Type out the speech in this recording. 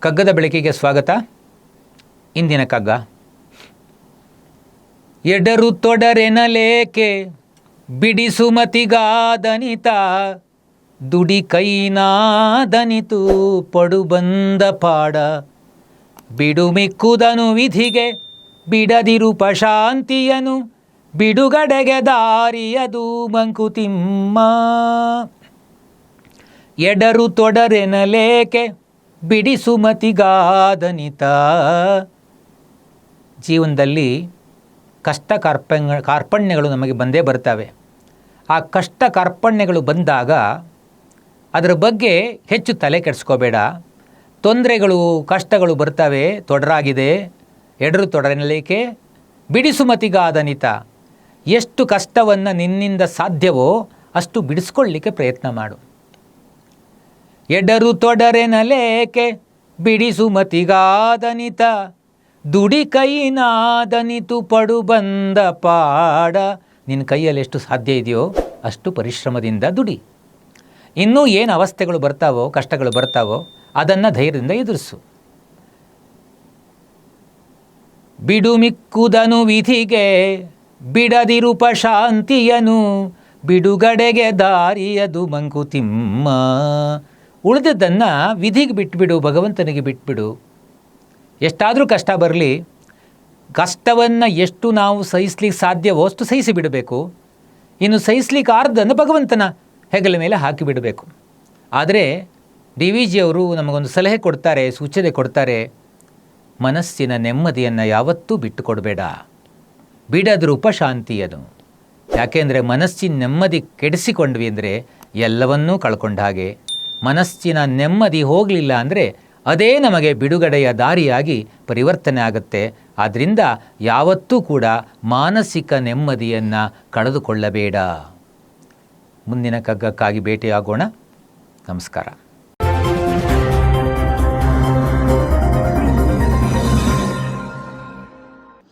ಕಗ್ಗದ ಬೆಳಕಿಗೆ ಸ್ವಾಗತ. ಇಂದಿನ ಕಗ್ಗ. ಎಡರು ತೊಡರೆನಲೇಕೆ ಬಿಡಿಸುಮತಿಗಾದನಿತ ದುಡಿ ಕೈನಾದನಿತು, ಪಡು ಬಂದ ಪಾಡ. ಬಿಡು ಮಿಕ್ಕುದನು ವಿಧಿಗೆ, ಬಿಡದಿರು ಪಶಾಂತಿಯನು ಬಿಡುಗಡೆಗೆ ದಾರಿಯದು ಮಂಕುತಿಮ್ಮ. ಎಡರು ತೊಡರೆನಲೇಕೆ ಬಿಡಿಸು ಮತಿಗಾದನಿತ ಜೀವನದಲ್ಲಿ ಕಷ್ಟ ಕಾರ್ಪಣ್ಯ, ಕಾರ್ಪಣ್ಯಗಳು ನಮಗೆ ಬಂದೇ ಬರ್ತವೆ ಆ ಕಷ್ಟ ಕಾರ್ಪಣ್ಯಗಳು ಬಂದಾಗ ಅದರ ಬಗ್ಗೆ ಹೆಚ್ಚು ತಲೆ ಕೆಡಿಸ್ಕೋಬೇಡ. ತೊಂದರೆಗಳು, ಕಷ್ಟಗಳು ಬರ್ತವೆ, ತೊಡರಾಗಿದೆ. ಎಡರು ತೊಡರಲಿಕ್ಕೆ ಬಿಡಿಸುಮತಿಗಾದನಿತ ಎಷ್ಟು ಕಷ್ಟವನ್ನು ನಿನ್ನಿಂದ ಸಾಧ್ಯವೋ ಅಷ್ಟು ಬಿಡಿಸ್ಕೊಳ್ಳಿಕ್ಕೆ ಪ್ರಯತ್ನ ಮಾಡು. ಎಡರು ತೊಡರೆನಲೇಕೆ? ಬಿಡಿಸು ಮತಿಗಾದನಿತ. ದುಡಿ ಕೈನಾದನಿತು ಪಡು ಬಂದ ಪಾಡ. ನಿನ್ನ ಕೈಯಲ್ಲಿ ಎಷ್ಟು ಸಾಧ್ಯ ಇದೆಯೋ ಅಷ್ಟು ಪರಿಶ್ರಮದಿಂದ ದುಡಿ. ಇನ್ನೂ ಏನು ಅವಸ್ಥೆಗಳು ಬರ್ತಾವೋ, ಕಷ್ಟಗಳು ಬರ್ತಾವೋ, ಅದನ್ನು ಧೈರ್ಯದಿಂದ ಎದುರಿಸು. ಬಿಡು ಮಿಕ್ಕುದನು ವಿಧಿಗೆ ಬಿಡದಿರುಪ ಶಾಂತಿಯನು ಬಿಡುಗಡೆಗೆ ದಾರಿಯದು ಮಂಕುತಿಮ್ಮ. ಉಳಿದದ್ದನ್ನು ವಿಧಿಗೆ ಬಿಟ್ಬಿಡು, ಭಗವಂತನಿಗೆ ಬಿಟ್ಬಿಡು. ಎಷ್ಟಾದರೂ ಕಷ್ಟ ಬರಲಿ, ಕಷ್ಟವನ್ನು ಎಷ್ಟು ನಾವು ಸಹಿಸ್ಲಿಕ್ಕೆ ಸಾಧ್ಯವೋ ಅಷ್ಟು ಸಹಿಸಿ ಬಿಡಬೇಕು. ಇನ್ನು ಸಹಿಸ್ಲಿಕ್ಕೆ ಆರ್ದನ್ನು ಭಗವಂತನ ಹೆಗಲ ಮೇಲೆ ಹಾಕಿಬಿಡಬೇಕು ಆದರೆ ಡಿ ವಿ ಜಿಯವರು ನಮಗೊಂದು ಸಲಹೆ ಕೊಡ್ತಾರೆ, ಸೂಚನೆ ಕೊಡ್ತಾರೆ, ಮನಸ್ಸಿನ ನೆಮ್ಮದಿಯನ್ನು ಯಾವತ್ತೂ ಬಿಟ್ಟುಕೊಡಬೇಡ. ಬಿಡದ್ರ ಉಪಶಾಂತಿಯನು ಯಾಕೆಂದರೆ ಮನಸ್ಸಿನ ನೆಮ್ಮದಿ ಕೆಡಿಸಿಕೊಂಡ್ವಿ ಅಂದರೆ ಎಲ್ಲವನ್ನೂ ಕಳ್ಕೊಂಡ ಹಾಗೆ. ಮನಸ್ಸಿನ ನೆಮ್ಮದಿ ಹೋಗಲಿಲ್ಲ ಅಂದರೆ ಅದೇ ನಮಗೆ ಬಿಡುಗಡೆಯ ದಾರಿಯಾಗಿ ಪರಿವರ್ತನೆ ಆಗುತ್ತೆ. ಆದ್ದರಿಂದ ಯಾವತ್ತೂ ಕೂಡ ಮಾನಸಿಕ ನೆಮ್ಮದಿಯನ್ನು ಕಳೆದುಕೊಳ್ಳಬೇಡ. ಮುಂದಿನ ಕಗ್ಗಕ್ಕಾಗಿ ಭೇಟಿಯಾಗೋಣ. ನಮಸ್ಕಾರ.